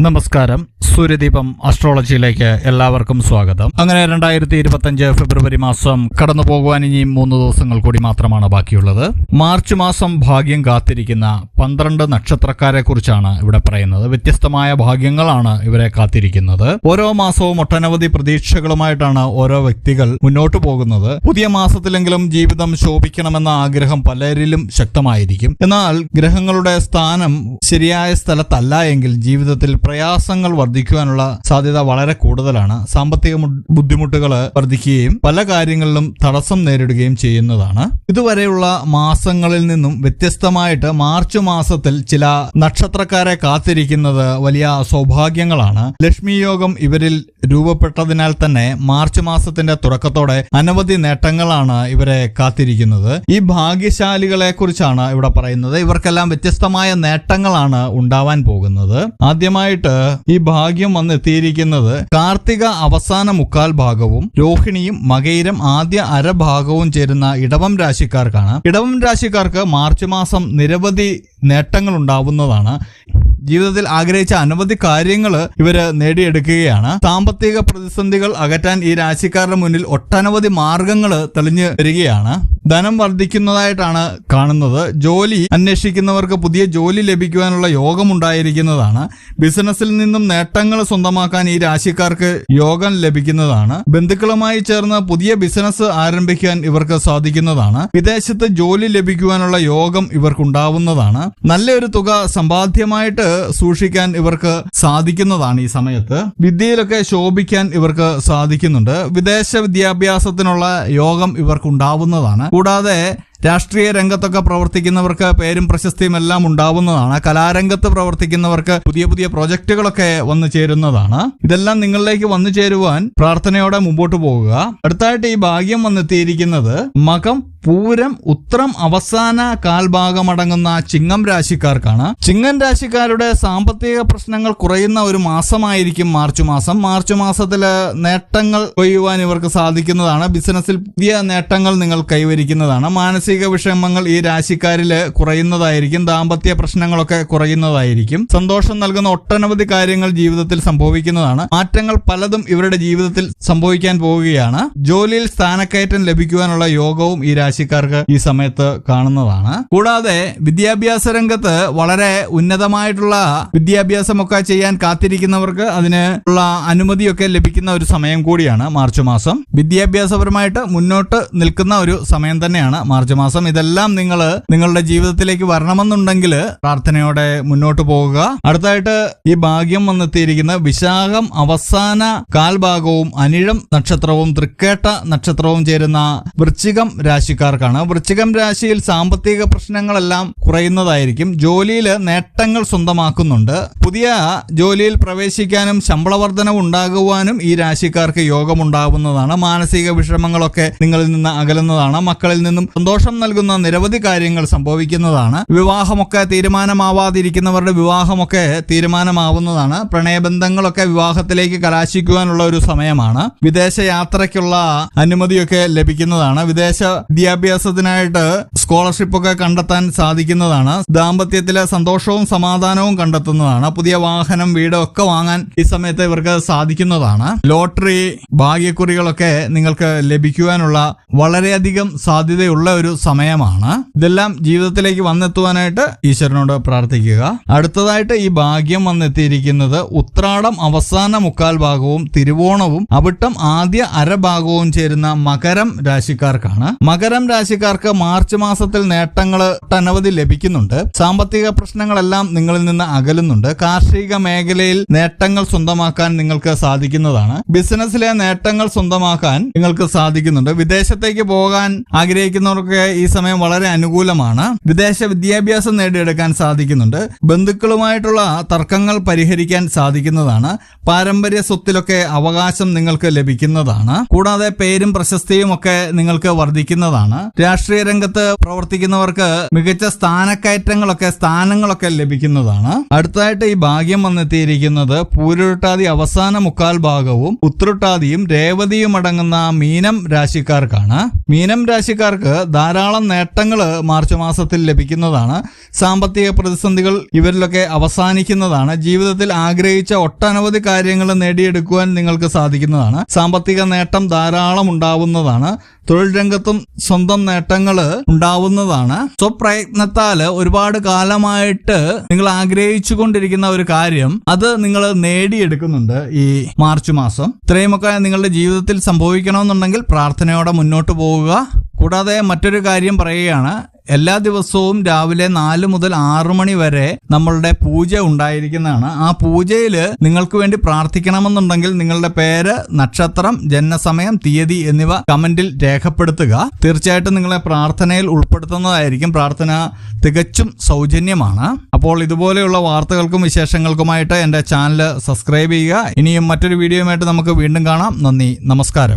നമസ്കാരം. സൂര്യദീപം അസ്ട്രോളജിയിലേക്ക് എല്ലാവർക്കും സ്വാഗതം. അങ്ങനെ രണ്ടായിരത്തി ഇരുപത്തഞ്ച് ഫെബ്രുവരി മാസം കടന്നു പോകുവാൻ ഇനിയും മൂന്ന് ദിവസങ്ങൾ കൂടി മാത്രമാണ് ബാക്കിയുള്ളത്. മാർച്ച് മാസം ഭാഗ്യം കാത്തിരിക്കുന്ന പന്ത്രണ്ട് നക്ഷത്രക്കാരെ കുറിച്ചാണ് ഇവിടെ പറയുന്നത്. വ്യത്യസ്തമായ ഭാഗ്യങ്ങളാണ് ഇവരെ കാത്തിരിക്കുന്നത്. ഓരോ മാസവും ഒട്ടനവധി പ്രതീക്ഷകളുമായിട്ടാണ് ഓരോ വ്യക്തികൾ മുന്നോട്ട് പോകുന്നത്. പുതിയ മാസത്തിലെങ്കിലും ജീവിതം ശോഭിക്കണമെന്ന ആഗ്രഹം പലരിലും ശക്തമായിരിക്കും. എന്നാൽ ഗ്രഹങ്ങളുടെ സ്ഥാനം ശരിയായ സ്ഥലത്തല്ല എങ്കിൽ ജീവിതത്തിൽ പ്രയാസങ്ങൾ വർദ്ധിക്കുവാനുള്ള സാധ്യത വളരെ കൂടുതലാണ്. സാമ്പത്തിക ബുദ്ധിമുട്ടുകൾ വർദ്ധിക്കുകയും പല കാര്യങ്ങളിലും തടസ്സം നേരിടുകയും ചെയ്യുന്നതാണ്. ഇതുവരെയുള്ള മാസങ്ങളിൽ നിന്നും വ്യത്യസ്തമായിട്ട് മാർച്ച് മാസത്തിൽ ചില നക്ഷത്രക്കാരെ കാത്തിരിക്കുന്നത് വലിയ സൗഭാഗ്യങ്ങളാണ്. ലക്ഷ്മി യോഗം ഇവരിൽ രൂപപ്പെട്ടതിനാൽ തന്നെ മാർച്ച് മാസത്തിന്റെ തുടക്കത്തോടെ അനവധി നേട്ടങ്ങളാണ് ഇവരെ കാത്തിരിക്കുന്നത്. ഈ ഭാഗ്യശാലികളെ കുറിച്ചാണ് ഇവിടെ പറയുന്നത്. ഇവർക്കെല്ലാം വ്യത്യസ്തമായ നേട്ടങ്ങളാണ് ഉണ്ടാവാൻ പോകുന്നത്. ആദ്യമായിട്ട് ഈ ഭാഗ്യം വന്നെത്തിയിരിക്കുന്നത് കാർത്തിക അവസാന മുക്കാൽ ഭാഗവും രോഹിണിയും മകയിരം ആദ്യ അരഭാഗവും ചേരുന്ന ഇടവം രാശിക്കാർക്കാണ്. ഇടവം രാശിക്കാർക്ക് മാർച്ച് മാസം നിരവധി നേട്ടങ്ങൾ ഉണ്ടാവുന്നതാണ്. ജീവിതത്തിൽ ആഗ്രഹിച്ച അനവധി കാര്യങ്ങൾ ഇവർ നേടിയെടുക്കുകയാണ്. സാമ്പത്തിക പ്രതിസന്ധികൾ അകറ്റാൻ ഈ രാശിക്കാരുടെ മുന്നിൽ ഒട്ടനവധി മാർഗങ്ങൾ തെളിഞ്ഞു വരികയാണ്. ധനം വർദ്ധിക്കുന്നതായിട്ടാണ് കാണുന്നത്. ജോലി അന്വേഷിക്കുന്നവർക്ക് പുതിയ ജോലി ലഭിക്കുവാനുള്ള യോഗം ഉണ്ടായിരിക്കുന്നതാണ് ബിസിനസ്സിൽ നിന്നും നേട്ടങ്ങൾ സ്വന്തമാക്കാൻ ഈ രാശിക്കാർക്ക് യോഗം ലഭിക്കുന്നതാണ്. ബന്ധുക്കളുമായി ചേർന്ന് പുതിയ ബിസിനസ് ആരംഭിക്കാൻ ഇവർക്ക് സാധിക്കുന്നതാണ്. വിദേശത്ത് ജോലി ലഭിക്കുവാനുള്ള യോഗം ഇവർക്കുണ്ടാവുന്നതാണ്. നല്ലൊരു തുക സമ്പാദ്യമായിട്ട് സൂക്ഷിക്കാൻ ഇവർക്ക് സാധിക്കുന്നതാണ് ഈ സമയത്ത്. വിദ്യയിലൊക്കെ ശോഭിക്കാൻ ഇവർക്ക് സാധിക്കുന്നുണ്ട്. വിദേശ വിദ്യാഭ്യാസത്തിനുള്ള യോഗം ഇവർക്കുണ്ടാവുന്നതാണ്. കൂടാതെ രാഷ്ട്രീയ രംഗത്തൊക്കെ പ്രവർത്തിക്കുന്നവർക്ക് പേരും പ്രശസ്തിയും എല്ലാം ഉണ്ടാവുന്നതാണ്. കലാരംഗത്ത് പ്രവർത്തിക്കുന്നവർക്ക് പുതിയ പുതിയ പ്രോജക്റ്റുകളൊക്കെ വന്നു ചേരുന്നതാണ്. ഇതെല്ലാം നിങ്ങളിലേക്ക് വന്നു ചേരുവാൻ പ്രാർത്ഥനയോടെ മുമ്പോട്ട് പോകുക അടുത്തായിട്ട് ഈ ഭാഗ്യം വന്നെത്തിയിരിക്കുന്നത് മകം പൂരം ഉത്രം അവസാന കാൽഭാഗമടങ്ങുന്ന ചിങ്ങം രാശിക്കാർക്കാണ്. ചിങ്ങം രാശിക്കാരുടെ സാമ്പത്തിക പ്രശ്നങ്ങൾ കുറയുന്ന ഒരു മാസമായിരിക്കും മാർച്ച് മാസം. മാർച്ച് മാസത്തിൽ നേട്ടങ്ങൾ കൊയ്യുവാൻ ഇവർക്ക് സാധിക്കുന്നതാണ്. ബിസിനസ്സിൽ പുതിയ നേട്ടങ്ങൾ നിങ്ങൾ കൈവരിക്കുന്നതാണ്. മാനസിക വിഷമങ്ങൾ ഈ രാശിക്കാരിൽ കുറയുന്നതായിരിക്കും. ദാമ്പത്യ പ്രശ്നങ്ങളൊക്കെ കുറയുന്നതായിരിക്കും. സന്തോഷം നൽകുന്ന ഒട്ടനവധി കാര്യങ്ങൾ ജീവിതത്തിൽ സംഭവിക്കുന്നതാണ്. മാറ്റങ്ങൾ പലതും ഇവരുടെ ജീവിതത്തിൽ സംഭവിക്കാൻ പോവുകയാണ്. ജോലിയിൽ സ്ഥാനക്കയറ്റം ലഭിക്കുവാനുള്ള യോഗവും ഈ രാശിക്കാർക്ക് ഈ സമയത്ത് കാണുന്നതാണ്. കൂടാതെ വിദ്യാഭ്യാസ രംഗത്ത് വളരെ ഉന്നതമായിട്ടുള്ള വിദ്യാഭ്യാസമൊക്കെ ചെയ്യാൻ കാത്തിരിക്കുന്നവർക്ക് അതിന് ഉള്ള അനുമതിയൊക്കെ ലഭിക്കുന്ന ഒരു സമയം കൂടിയാണ് മാർച്ച് മാസം. വിദ്യാഭ്യാസപരമായിട്ട് മുന്നോട്ട് നിൽക്കുന്ന ഒരു സമയം തന്നെയാണ് മാർച്ച് മാസം ഇതെല്ലാം നിങ്ങൾ നിങ്ങളുടെ ജീവിതത്തിലേക്ക് വരണമെന്നുണ്ടെങ്കിൽ പ്രാർത്ഥനയോടെ മുന്നോട്ട് പോകുക. അടുത്തായിട്ട് ഈ ഭാഗ്യം വന്നെത്തിയിരിക്കുന്ന വിശാഖം അവസാന കാൽഭാഗവും അനിഴം നക്ഷത്രവും തൃക്കേട്ട നക്ഷത്രവും ചേരുന്ന വൃശ്ചികം രാശിക്കാർക്കാണ്. വൃശ്ചികം രാശിയിൽ സാമ്പത്തിക പ്രശ്നങ്ങളെല്ലാം കുറയുന്നതായിരിക്കും. ജോലിയിൽ നേട്ടങ്ങൾ സ്വന്തമാക്കുന്നുണ്ട്. പുതിയ ജോലിയിൽ പ്രവേശിക്കാനും ശമ്പള വർധനവ് ഉണ്ടാകുവാനും ഈ രാശിക്കാർക്ക് യോഗമുണ്ടാവുന്നതാണ്. മാനസിക വിഷമങ്ങളൊക്കെ നിങ്ങളിൽ നിന്ന് അകലുന്നതാണ്. മക്കളിൽ നിന്നും സന്തോഷം നൽകുന്ന നിരവധി കാര്യങ്ങൾ സംഭവിക്കുന്നതാണ്. വിവാഹമൊക്കെ തീരുമാനമാവാതിരിക്കുന്നവരുടെ വിവാഹമൊക്കെ തീരുമാനമാവുന്നതാണ്. പ്രണയബന്ധങ്ങളൊക്കെ വിവാഹത്തിലേക്ക് കലാശിക്കുവാനുള്ള ഒരു സമയമാണ്. വിദേശ യാത്രയ്ക്കുള്ള അനുമതിയൊക്കെ ലഭിക്കുന്നതാണ്. വിദേശ വിദ്യാഭ്യാസത്തിനായിട്ട് സ്കോളർഷിപ്പ് ഒക്കെ കണ്ടെത്താൻ സാധിക്കുന്നതാണ്. ദാമ്പത്യത്തിലെ സന്തോഷവും സമാധാനവും കണ്ടെത്തുന്നതാണ്. പുതിയ വാഹനം വീട് ഒക്കെ വാങ്ങാൻ ഈ സമയത്ത് ഇവർക്ക് സാധിക്കുന്നതാണ്. ലോട്ടറി ഭാഗ്യക്കുറികളൊക്കെ നിങ്ങൾക്ക് ലഭിക്കുവാനുള്ള വളരെയധികം സാധ്യതയുള്ള ഒരു സമയമാണ്. ഇതെല്ലാം ജീവിതത്തിലേക്ക് വന്നെത്തുവാനായിട്ട് ഈശ്വരനോട് പ്രാർത്ഥിക്കുക. അടുത്തതായിട്ട് ഈ ഭാഗ്യം വന്നെത്തിയിരിക്കുന്നത് ഉത്രാടം അവസാന മുക്കാൽ ഭാഗവും തിരുവോണവും അവിട്ടം ആദ്യ അരഭാഗവും ചേരുന്ന മകരം രാശിക്കാർക്കാണ്. മകരം രാശിക്കാർക്ക് മാർച്ച് മാസത്തിൽ നേട്ടങ്ങൾ ഒട്ടനവധി ലഭിക്കുന്നുണ്ട്. സാമ്പത്തിക പ്രശ്നങ്ങളെല്ലാം നിങ്ങളിൽ നിന്ന് അകലുന്നുണ്ട്. കാർഷിക മേഖലയിൽ നേട്ടങ്ങൾ സ്വന്തമാക്കാൻ നിങ്ങൾക്ക് സാധിക്കുന്നതാണ്. ബിസിനസ്സിലെ നേട്ടങ്ങൾ സ്വന്തമാക്കാൻ നിങ്ങൾക്ക് സാധിക്കുന്നുണ്ട്. വിദേശത്തേക്ക് പോകാൻ ആഗ്രഹിക്കുന്നവർക്ക് ഈ സമയം വളരെ അനുകൂലമാണ്. വിദേശ വിദ്യാഭ്യാസം നേടിയെടുക്കാൻ സാധിക്കുന്നുണ്ട്. ബന്ധുക്കളുമായിട്ടുള്ള തർക്കങ്ങൾ പരിഹരിക്കാൻ സാധിക്കുന്നതാണ്. പാരമ്പര്യ സ്വത്തിലൊക്കെ അവകാശം നിങ്ങൾക്ക് ലഭിക്കുന്നതാണ്. കൂടാതെ പേരും പ്രശസ്തിയും ഒക്കെ നിങ്ങൾക്ക് വർദ്ധിക്കുന്നതാണ്. രാഷ്ട്രീയ രംഗത്ത് പ്രവർത്തിക്കുന്നവർക്ക് മികച്ച സ്ഥാനക്കയറ്റങ്ങളൊക്കെ സ്ഥാനങ്ങളൊക്കെ ലഭിക്കുന്നതാണ്. അടുത്തായിട്ട് ഈ ഭാഗ്യം വന്നെത്തിയിരിക്കുന്നത് പൂരുരുട്ടാതി അവസാന മുക്കാൽ ഭാഗവും ഉത്രട്ടാതിയും രേവതിയും അടങ്ങുന്ന മീനം രാശിക്കാർക്കാണ്. മീനം രാശിക്കാർക്ക് ധാരാളം നേട്ടങ്ങൾ മാർച്ച് മാസത്തിൽ ലഭിക്കുന്നതാണ്. സാമ്പത്തിക പ്രതിസന്ധികൾ ഇവരിലൊക്കെ അവസാനിക്കുന്നതാണ്. ജീവിതത്തിൽ ആഗ്രഹിച്ച ഒട്ടനവധി കാര്യങ്ങൾ നേടിയെടുക്കുവാൻ നിങ്ങൾക്ക് സാധിക്കുന്നതാണ്. സാമ്പത്തിക നേട്ടം ധാരാളം ഉണ്ടാവുന്നതാണ്. തൊഴിൽ രംഗത്തും സ്വന്തം നേട്ടങ്ങൾ ഉണ്ടാവുന്നതാണ്. സ്വപ്രയത്നത്താൽ ഒരുപാട് കാലമായിട്ട് നിങ്ങൾ ആഗ്രഹിച്ചു കൊണ്ടിരിക്കുന്ന ഒരു കാര്യം അത് നിങ്ങൾ നേടിയെടുക്കുന്നുണ്ട് ഈ മാർച്ച് മാസം. ഇത്രയുമൊക്കെ നിങ്ങളുടെ ജീവിതത്തിൽ സംഭവിക്കണമെന്നുണ്ടെങ്കിൽ പ്രാർത്ഥനയോടെ മുന്നോട്ട് പോവുക. കൂടാതെ മറ്റൊരു കാര്യം പറയുകയാണ്. എല്ലാ ദിവസവും രാവിലെ നാല് മുതൽ ആറു മണി വരെ നമ്മളുടെ പൂജ ഉണ്ടായിരിക്കുന്നതാണ്. ആ പൂജയിൽ നിങ്ങൾക്ക് വേണ്ടി പ്രാർത്ഥിക്കണമെന്നുണ്ടെങ്കിൽ നിങ്ങളുടെ പേര് നക്ഷത്രം ജനനസമയം തീയതി എന്നിവ കമന്റിൽ രേഖപ്പെടുത്തുക. തീർച്ചയായിട്ടും നിങ്ങളെ പ്രാർത്ഥനയിൽ ഉൾപ്പെടുത്തുന്നതായിരിക്കും. പ്രാർത്ഥന തികച്ചും സൗജന്യമാണ്. അപ്പോൾ ഇതുപോലെയുള്ള വാർത്തകൾക്കും വിശേഷങ്ങൾക്കുമായിട്ട് എന്റെ ചാനൽ സബ്സ്ക്രൈബ് ചെയ്യുക. ഇനിയും മറ്റൊരു വീഡിയോയുമായിട്ട് നമുക്ക് വീണ്ടും കാണാം. നന്ദി. നമസ്കാരം.